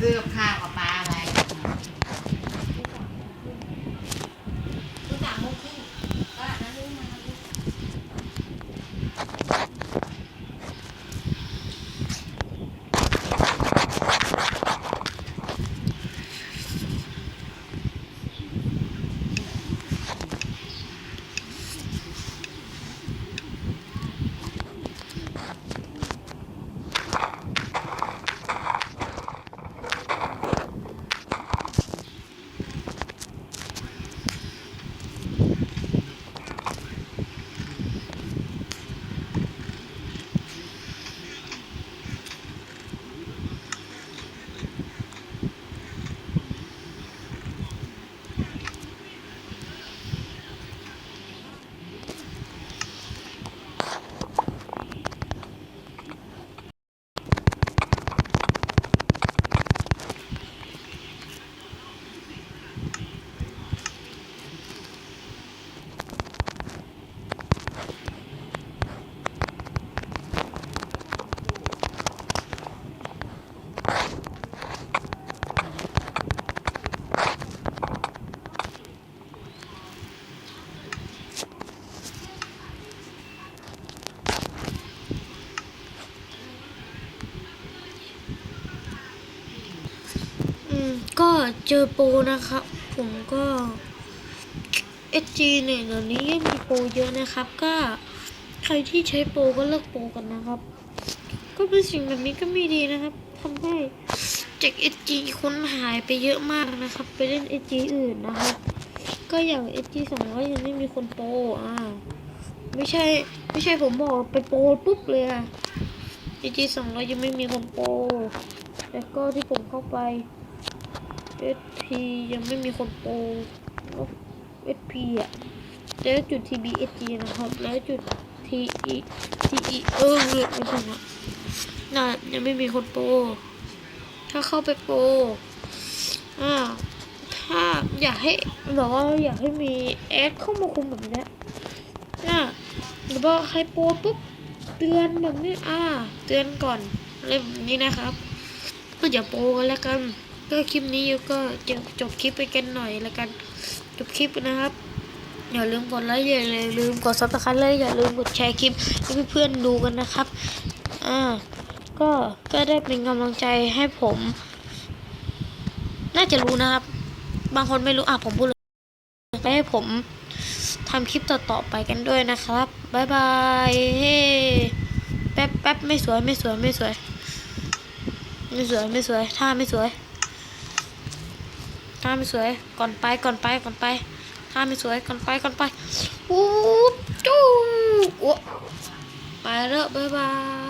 เลือกค่ะ ก็เจอโปรนะครับ ผมก็เอจีเนี่ยเดี๋ยวนี้ยังมีโปรเยอะนะครับ ก็ใครที่ใช้โปรก็เลิกโปรกันนะครับ ก็เป็นสิ่งแบบนี้ก็ไม่ดีนะครับทำให้จากเอจีคนหายไปเยอะมากนะครับ ไปเล่นเอจีอื่นนะครับ ก็อย่างเอจีสองร้อยยังไม่มีคนโปรอ่าไม่ใช่ไม่ใช่ผมบอกไปโปรปุ๊บเลยอะเอจีสองร้อยยังไม่มีคนโปรแล้วก็ที่ผมเข้าไป SP ยังไม่มีคนโปร SP อะแล้วจุด TBSG นะครับ แล้วจุด TE TE เออเลือกไม่ถูกอะน่ะยังไม่มีคนโปรถ้าเข้าไปโปรอ่าถ้าอยากให้แบบว่าอยากให้มีแอดเข้ามาคุมแบบนี้อ่าหรือว่าใครโปรปุ๊บเตือนแบบนี้อ่า เตือนก่อนอะไรแบบนี้นะครับก็อย่าโปรกันแล้วกัน ก็คลิปนี้ก็จะจบคลิปไปกันหน่อยล้วกัน จบคลิปนะครับ อย่าลืมกดไลค์อย่าลืมกดซับสไครต์เลยอย่าลืมกดแชร์คลิปให้เพื่อนๆดูกันนะครับ อ่า ก็ก็ได้เป็นกำลังใจให้ผม น่าจะรู้นะครับ บางคนไม่รู้อะผมพูดเลยไปให้ผมทำคลิปต่อๆไปกันด้วยนะครับบายบายเฮ้แป๊บแป๊บไม่สวยไม่สวยไม่สวย ไม่สวยไม่สวยท่าไม่สวย ข้าไม่สวย ก่อนไป ก่อนไป ก่อนไป ข้าไม่สวย ก่อนไป ก่อนไป อู้จู้โอ้ไปแล้วบ๊ายบาย